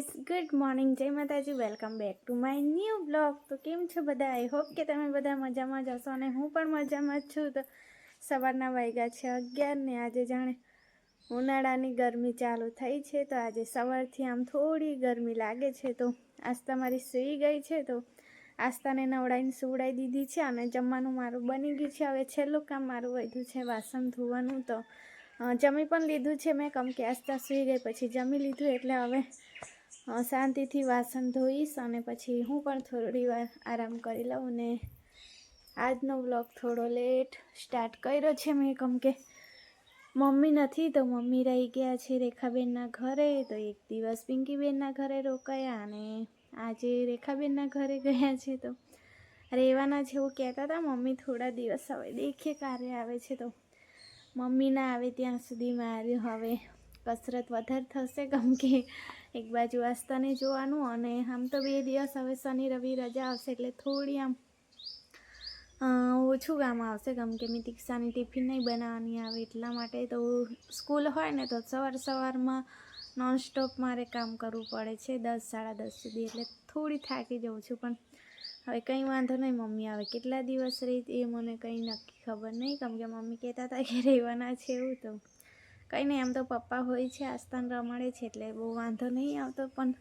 Guys good morning જય માતાજી. Welcome back to my new blog તો કેમ છો બધા? આઈ હોપ કે તમે બધા મજામાં જ હશો અને હું પણ મજામાં જ છું. તો સવારના વાગ્યા છે અગિયાર ને આજે જાણે ઉનાળાની ગરમી ચાલુ થઈ છે. તો આજે સવારથી આમ થોડી ગરમી લાગે છે. તો આસ્તા મારી સૂઈ ગઈ છે. તો આસ્તાને નવડાવીને સુવડાવી દીધી છે અને જમવાનું મારું બની ગયું છે. હવે છેલ્લું કામ મારું વધ્યું છે વાસણ ધોવાનું. તો જમી પણ લીધું છે. મેં કમ કે આસ્તા સૂઈ ગઈ, પછી જમી લીધું. એટલે હવે શાંતિથી વાસણ ધોઈશ અને પછી હું પણ થોડી વાર આરામ કરી લઉં ને આજનો વ્લોગ થોડો લેટ સ્ટાર્ટ કર્યો છે મેં કેમ કે મમ્મી નથી તો મમ્મી રહી ગયા છે રેખાબેનના ઘરે તો એક દિવસ પિંકીબેનના ઘરે રોકાયા અને આજે રેખાબેનના ઘરે ગયા છે તો રહેવાના એવું કહેતા હતા. મમ્મી થોડા દિવસ હવે દેખીએ કાર્ય આવે છે તો મમ્મી ના આવે ત્યાં સુધી માર્યું હવે કસરત વધારે થશે કેમ કે એક બાજુ આસ્થાને જોવાનું અને આમ તો બે દિવસ હવે શનિ, રવિ રજા આવશે એટલે થોડી આમ ઓછું કામ આવશે. કેમ કે મેં દીક્ષાની ટિફિન નહીં બનાવવાની આવે એટલા માટે તો સ્કૂલ હોય ને તો સવાર સવારમાં નોનસ્ટોપ મારે કામ કરવું પડે છે, દસ, સાડા દસ સુધી. એટલે થોડી થાકી જાઉં છું. પણ હવે કંઈ વાંધો નહીં, મમ્મી આવે. કેટલા દિવસ રહી એ મને કંઈ નક્કી ખબર નહીં. કેમ કે મમ્મી કહેતા હતા કે રહેવાના છે એવું તો. કંઈ નહીં આમ તો પપ્પા હોય છે, આસ્થાન રમાડે છે, એટલે બહુ વાંધો નહીં આવતો, પણ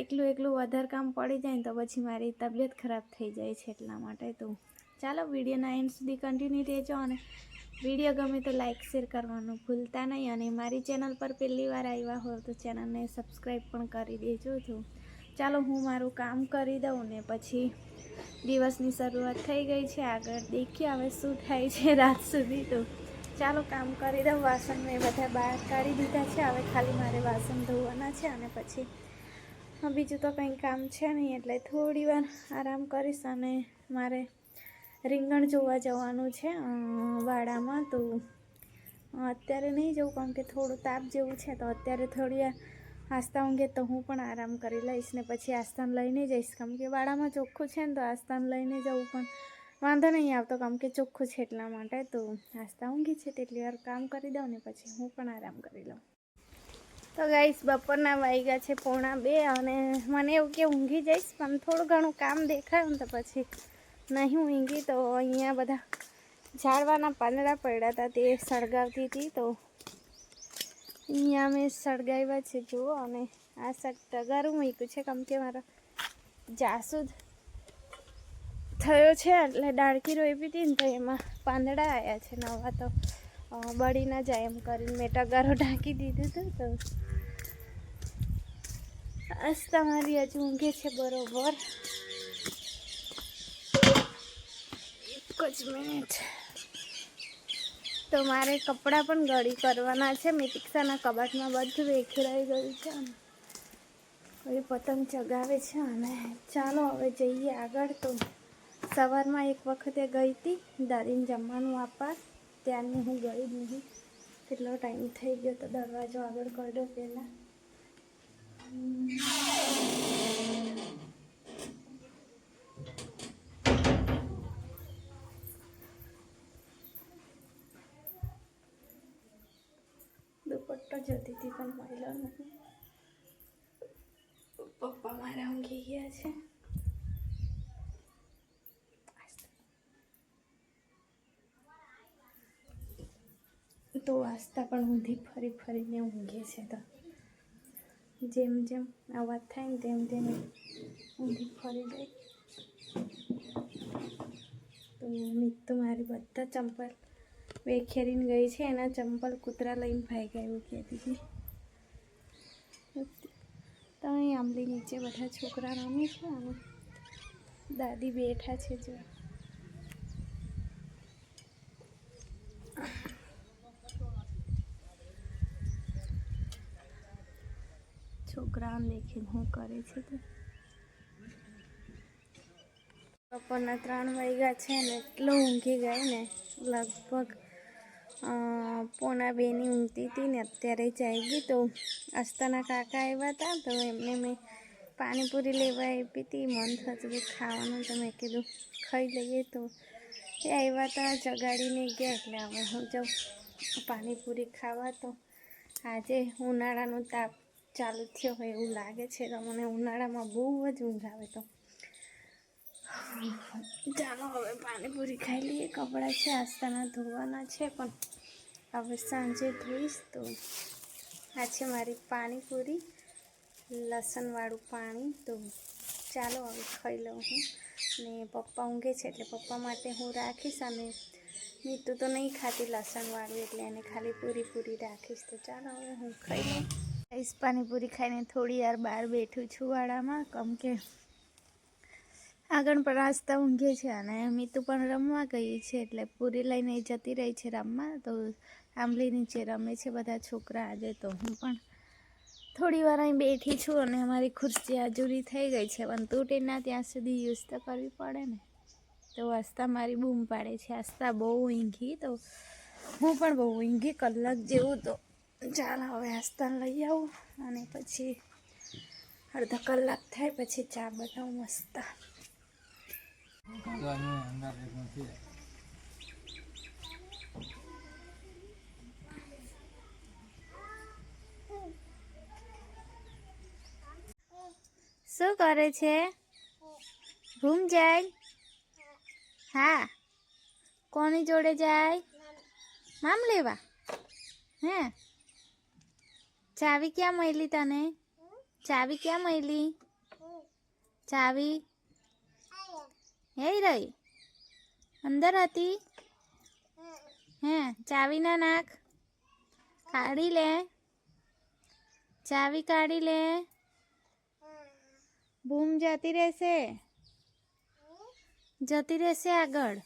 એકલું એકલું વધારે કામ પડી જાય ને તો પછી મારી તબિયત ખરાબ થઈ જાય છે એટલા માટે તો. ચાલો, વિડીયોના એન્ડ સુધી કન્ટિન્યુ રહેજો અને વીડિયો ગમે તો લાઇક શેર કરવાનું ભૂલતા નહીં અને મારી ચેનલ પર પહેલી વાર આવ્યા હોય તો ચેનલને સબસ્ક્રાઈબ પણ કરી દેજો તો ચાલો, હું મારું કામ કરી દઉં ને પછી દિવસની શરૂઆત થઈ ગઈ છે, આગળ દેખીએ હવે શું થાય છે રાત સુધી તો. ચાલો કામ કરી દઉં, વાસણ મેં બધા બહાર કાઢી દીધા છે. હવે ખાલી મારે વાસણ ધોવાના છે અને પછી બીજું તો કંઈ કામ છે નહીં, એટલે થોડી વાર આરામ કરીશ અને મારે રીંગણ જોવા જવાનું છે વાડામાં. તો અત્યારે નહીં જવું, કારણ કે થોડું તાપ જેવું છે, તો અત્યારે થોડી આસ્થા ઊંઘે તો હું પણ આરામ કરી લઈશ ને પછી આસ્થાન લઈને જઈશ. કેમ કે વાડામાં ચોખ્ખું છે ને, તો આસ્થાન લઈને જવું પણ વાંધો નહીં, આવતો કામ કે ચોખ્ખું છે એટલા માટે. તો નાસ્તા ઊંઘી છે તેટલી વાર કામ કરી દઉં ને પછી હું પણ આરામ કરી લઉં. તો ગાઈસ બપોરના વાગ્યા છે પોણા બે અને મને એવું કે ઊંઘી જઈશ, પણ થોડું ઘણું કામ દેખાયું તો પછી નહીં ઊંઘી. તો અહીંયા બધા ઝાડવાના પાંદડા પડ્યા હતા તે સળગાવતી હતી. તો અહીંયા મેં સળગાવ્યા છે, જુઓ. અને આ તગારું મૂક્યું છે, કેમ કે મારા જાસૂદ થયો છે એટલે ડાળકી રોપી હતી ને તો એમાં પાંદડા આવ્યા છે નવા તો બળી ના જાય એમ કરીને મેં ટગારો ઢાંકી દીધું હતું તો. આજ તમારી હજુ ઊંઘે છે બરોબર? એક જ મિનિટ. તો મારે કપડાં પણ ગળી કરવાના છે. મેં પિક્સાના કબાટમાં બધું વેખેરાઈ ગયું છે હવે પતંગ ચગાવે છે અને ચાલો હવે જઈએ આગળ તો. સવારમાં એક વખતે ગઈ હતી દાદીને જમવાનું આપવા. ત્યારની હું ગઈ જ નહીં. કેટલો ટાઈમ થઈ ગયો તો દરવાજો આગળ કરડો પહેલાં. દુપટ્ટો જતી હતી પણ મળ્યો નથી. પપ્પા મારા ઊંઘી ગયા છે. તો વાંચતા પણ ઊંધી ફરી ફરીને ઊંઘે છે તો. જેમ જેમ અવાજ થાય ને તેમ તેમ ઊંધી ફરી જાય. તો મિત તો મારી બધા ચંપલ વેખેરીને ગઈ છે, એના ચંપલ કૂતરા લઈને ભાઈ એવું કહેતી હતી. તો અહીં આંબલી નીચે બધા છોકરા રમે છે દાદી બેઠા છે જો. છોકરાઓને દેખીને શું કરે છે તો. બપોરના ત્રણ વાગ્યા છે ને, એટલો ઊંઘી ગઈ ને, લગભગ પોણા બેની ઊંઘતી હતી ને, અત્યારે જાગી તો આસ્તાના કાકા આવ્યા હતા તો એમને મેં પાણીપુરી લેવા આપી હતી મન થતું હતું ખાવાનું તો મેં કીધું ખાઈ લઈએ તો. એ આવ્યા હતા જગાડીને ગયા, એટલે હવે હું જાઉં પાણીપુરી ખાવા, તો આજે ઉનાળાનું તાપ ચાલુ થયો હોય એવું લાગે છે તો મને ઉનાળામાં બહુ જ ઊંઘ આવે તો. ચાલો, હવે પાણીપુરી ખાઈ લઈએ. કપડાં છે, આસ્તાના ધોવાના છે, પણ હવે સાંજે ધોઈશ તો આ છે મારી પાણીપુરી, લસણવાળું પાણી. તો ચાલો, હવે ખાઈ લઉં હું. ને પપ્પા ઊંઘે છે એટલે પપ્પા માટે હું રાખીશ અને મીઠું તો નહીં ખાતી લસણવાળું એટલે એને ખાલી પૂરી પૂરી રાખીશ. તો ચાલો, હવે હું ખાઈ લઉં. આઈસ પાણીપુરી ખાઈને થોડી વાર બહાર બેઠું છું વાડામાં. કેમ કે આગળ પણ રાસ્તા ઊંઘે છે અને મીતુ પણ રમવા ગઈ છે એટલે પૂરી લઈને જતી રહી છે રમવા. તો આંબલી નીચે રમે છે બધા છોકરા આજે તો હું પણ થોડી વાર અહીં બેઠી છું અને અમારી ખુરશી હાજુરી થઈ ગઈ છે. પણ તૂટે ના ત્યાં સુધી યુઝ તો કરવી પડે ને. તો આસ્તા મારી બૂમ પાડે છે. આસ્તા બહુ ઊંઘી તો હું પણ બહુ ઊંઘી, કલાક જેવું તો ચાલ હવે આસ્તાન લઈ આવું અને પછી અડધો કલાક થાય પછી ચા બનાવું મસ્ત. શું કરે છે? રૂમ જાય? હા. કોની જોડે જાય? મામ લેવા. હે? ચાવી ક્યાં મળી તને? ચાવી ક્યાં મળી? ચાવી? હે રહી અંદર હતી? હે ચાવી ના નાખ કાઢી લે. ચાવી કાઢી લે. બૂમ જતી રહેશે. જતી રહેશે આગળ.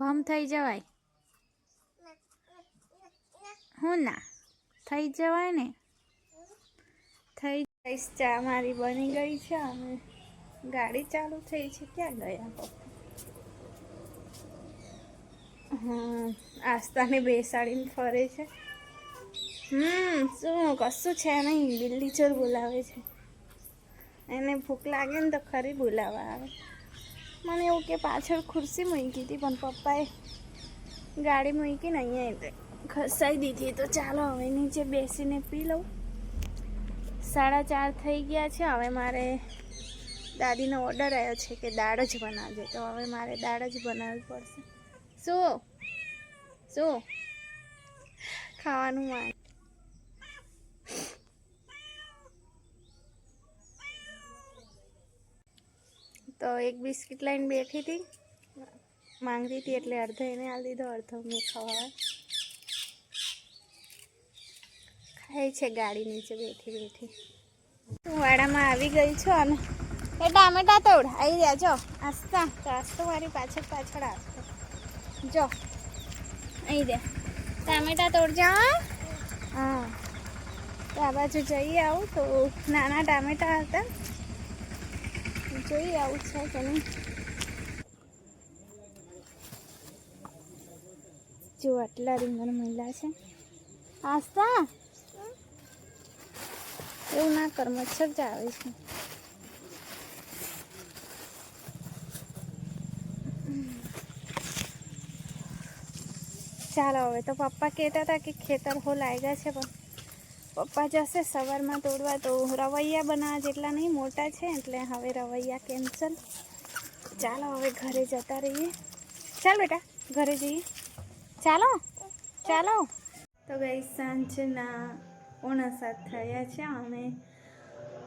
ભમ થઈ જવાય. હું ના. થઈ જવાય ને? થઈ જઈશ ચા મારી બની ગઈ છે. અને ગાડી ચાલુ થઈ છે. ક્યાં ગયા પપ્પા? હા આસ્તાને બેસાડીને ફરે છે. હમ, શું, કશું છે નહીં. બિલ્લી ચોર બોલાવે છે. એને ભૂખ લાગે ને તો ખરી બોલાવા આવે. મને એવું કે પાછળ ખુરશી મૂકી હતી, પણ પપ્પાએ ગાડી મૂકીને અહીંયા એટલે ખસાઈ દીધી. તો ચાલો હવે નીચે બેસીને પી લઉં. સાડા ચાર થઈ ગયા છે. હવે મારે દાદીનો ઓર્ડર આવ્યો છે કે દાળ જ બનાવજો. તો હવે મારે દાળ જ બનાવવી પડશે. શું? શું? ખાવાનું માન તો એક બિસ્કિટ લઈને બેઠી હતી. માંગતી હતી એટલે અડધો એને આલી દીધો, અડધો મેં ખવાય ખાય છે ગાડી નીચે બેઠી બેઠી. હું વાડામાં આવી ગઈ છું અને એ ટામેટા તોડ આવી રહ્યા. જો આસ્તા તો આસ્તો મારી પાછળ પાછળ આવતો. જો, અહીં દે. ટામેટા તોડજો હો. તો આ બાજુ જઈ આવું. તો નાના ટામેટા હતા. જોઈ આવું છે કે જો, આટલા રીંગણ મળ્યા છે. આસ્તા એવું ના કર, મચ્છર જ આવે છે. ચાલો હવે તો પપ્પા કહેતા હતા કે ખેતર હો લાગ્યા છે, પણ પપ્પા જશે સવારમાં તોડવા તો રવૈયા બનાવવા જેટલા નહીં, મોટા છે, એટલે હવે રવૈયા કેન્સલ ચાલો હવે ઘરે જતા રહીએ. ચાલ બેટા, ઘરે જઈએ. ચાલો ચાલો. તો ગઈ સાંજના પોણા સાત થયા છે. અને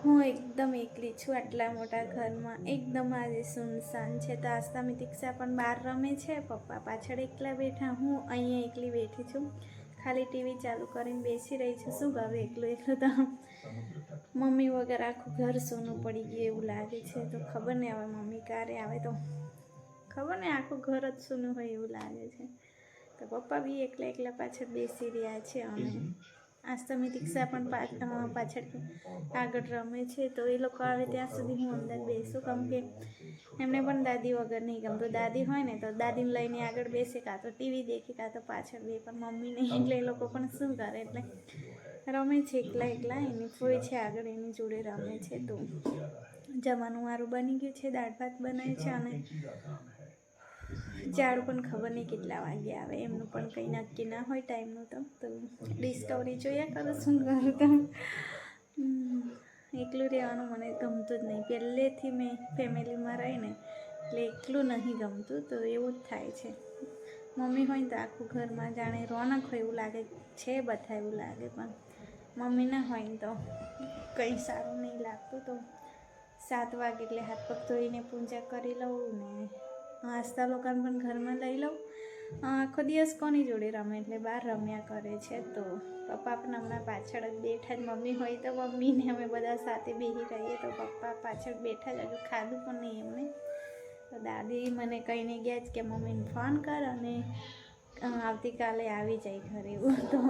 હું એકદમ એકલી છું આટલા મોટા ઘરમાં. એકદમ આજે સુનસાન છે. તો આસ્તામી દીક્ષા પણ બહાર રમે છે? પપ્પા પાછળ એકલા બેઠા. હું અહીંયા એકલી બેઠી છું. ખાલી ટીવી ચાલુ કરીને બેસી રહી છું. શું ગવે એકલું એકલું તો? મમ્મી વગર આખું ઘર સોનું પડી ગયું એવું લાગે છે. તો ખબર નહીં હવે મમ્મી ક્યારે આવે. તો ખબર નહીં આખું ઘર જ સૂનું હોય એવું લાગે છે. તો પપ્પા બી એકલા એકલા પાછળ બેસી રહ્યા છે. અને આસ્તમી દીક્ષા પણ પાછળ આગળ રમે છે તો એ લોકો આવે ત્યાં સુધી હું અંદર બેસું કેમ કે એમને પણ દાદી વગર નહીં ગમતું દાદી હોય ને તો દાદીને લઈને આગળ બેસે કાં તો ટીવી દેખે કાં તો પાછળ બે પણ મમ્મી નહીં એટલે એ લોકો પણ શું કરે એટલે રમે છે એકલા એકલા એની ફોઈ છે આગળ એની જોડે રમે છે તો જમવાનું મારું બની ગયું છે દાળ ભાત બનાવ્યું છે અને ઝાડુ પણ ખબર નહીં કેટલા વાગે આવે, એમનું પણ કંઈ નક્કી ના હોય ટાઈમનું તો. તો ડિસ્કવરી જોયા કરો શું કરું તો. એકલું રહેવાનું મને ગમતું જ નહીં. પહેલેથી મેં ફેમિલીમાં રહીને એટલે એકલું નહીં ગમતું, તો એવું જ થાય છે. મમ્મી હોય ને તો આખું ઘરમાં જાણે રોનક હોય એવું લાગે છે બધા એવું લાગે, પણ મમ્મી ના હોય ને તો કંઈ સારું નહીં લાગતું. તો સાત વાગે એટલે હાથ પગ ધોઈને પૂજા કરી લઉં ને આસ્તા લોકોને પણ ઘરમાં લઈ લઉં. આખો દિવસ કોની જોડે રમે? એટલે બહાર રમ્યા કરે છે તો પપ્પા પણ હમણાં પાછળ જ બેઠા જ. મમ્મી હોય તો મમ્મીને અમે બધા સાથે બેસી રહીએ તો પપ્પા પાછળ બેઠા જ. હજુ ખાધું પણ નહીં એમને. તો દાદી મને કહીને ગયા જ કે મમ્મીને ફોન કર અને આવતીકાલે આવી જાય ઘરે. એવું તો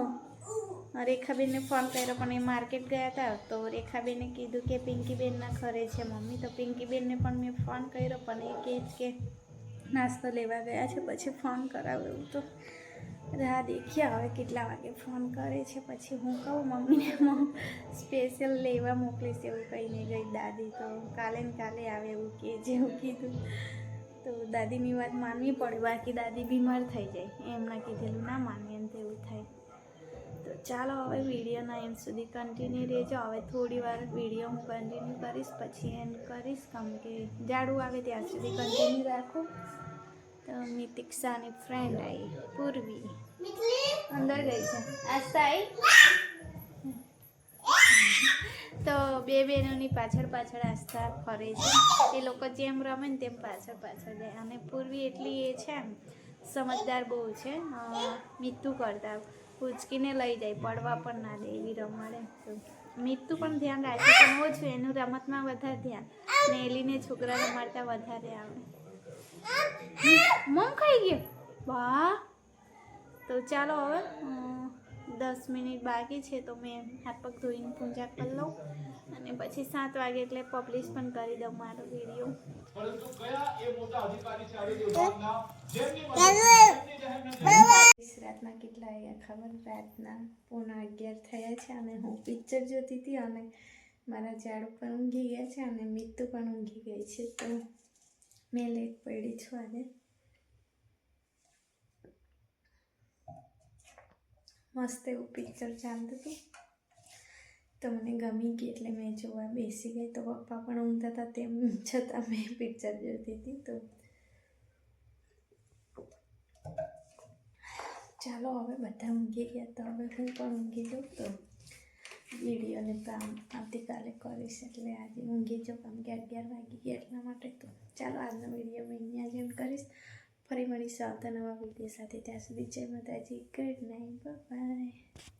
રેખાબેનને ફોન કર્યો પણ એ માર્કેટ ગયા હતા તો રેખાબેને કીધું કે પિંકીબેનના ઘરે છે મમ્મી. તો પિંકીબેનને પણ મેં ફોન કર્યો પણ એ કહે કે નાસ્તો લેવા ગયા છે, પછી ફોન કરાવે એવું તો રાહ દેખ્યા હવે કેટલા વાગે ફોન કરે છે, પછી હું કહું, મમ્મીને સ્પેશિયલ લેવા મોકલીશ, એવું કહીને ગઈ દાદી. તો કાલે ને કાલે આવે એવું કે જેવું કીધું. તો દાદીની વાત માનવી પડે, બાકી દાદી બીમાર થઈ જાય. એમના કીધેલું, ના માનીએ ને તેવું થાય. તો ચાલો હવે વિડીયોના એન્ડ સુધી કન્ટિન્યુ રહેજો. હવે થોડી વાર વીડિયો હું કન્ટિન્યુ કરીશ, પછી એન્ડ કરીશ. કેમ કે જાડું આવે ત્યાં સુધી કન્ટિન્યુ રાખું. તો મિતિક્ષાની ફ્રેન્ડ આવી પૂર્વી. અંદર ગઈ છે. આસ્તા આવી તો બે બહેનોની પાછળ પાછળ આસ્થા ફરે છે. એ લોકો જેમ રમે ને તેમ પાછળ પાછળ જાય. અને પૂર્વી એટલી એ છે સમજદાર બહુ છે. મીઠું કરતા. ઉચકીને લઈ જાય પડવા પણ ના દે એવી રમાડે. તો મીઠું પણ ધ્યાન રાખે પણ ઓછું એનું રમતમાં વધારે ધ્યાન. ને એલીને છોકરા રમાડતા વધારે આવે. મમ ખાઈ ગયો? વાહ તો ચાલો હવે દસ મિનિટ બાકી છે તો મેં હાથ પગ ધોઈને પૂજા કરી લઉં. અને પછી સાત વાગે એટલે પબ્લિશ પણ કરી દઉં મારો વીડિયો પરંતુ કયા એ મોટા અધિકારી છે જેમની રાતના કેટલા વાગ્યા ખબર રાતના પોણા અગિયાર થયા છે અને હું પિક્ચર જોતી હતી અને મારા ઝાડ પણ ઊંઘી ગયા છે અને મિત્તુ પણ ઊંઘી ગઈ છે. તો મેં લેટ પડી છું આજે. મસ્ત એવું પિક્ચર ચાલતું હતું. તો મને ગમી ગઈ એટલે મેં જોવા બેસી ગઈ. તો પપ્પા પણ ઊંઘતા હતા તેમ છતાં મેં પિક્ચર જોતી હતી. તો ચાલો હવે બધા ઊંઘી ગયા તો હવે હું પણ ઊંઘી જાઉં તો વિડીયોને કામ આવતીકાલે કરીશ એટલે આજે ઊંઘી જાઉં કામ કે અગિયાર વાગી ગયા એટલા માટે તો ચાલો આજનો વીડિયો મેં અહીંયા જ કરીશ. ફરી મળીશું આવતા નવા વીડિયો સાથે. ત્યાં સુધી જય માતાજી. Good night bye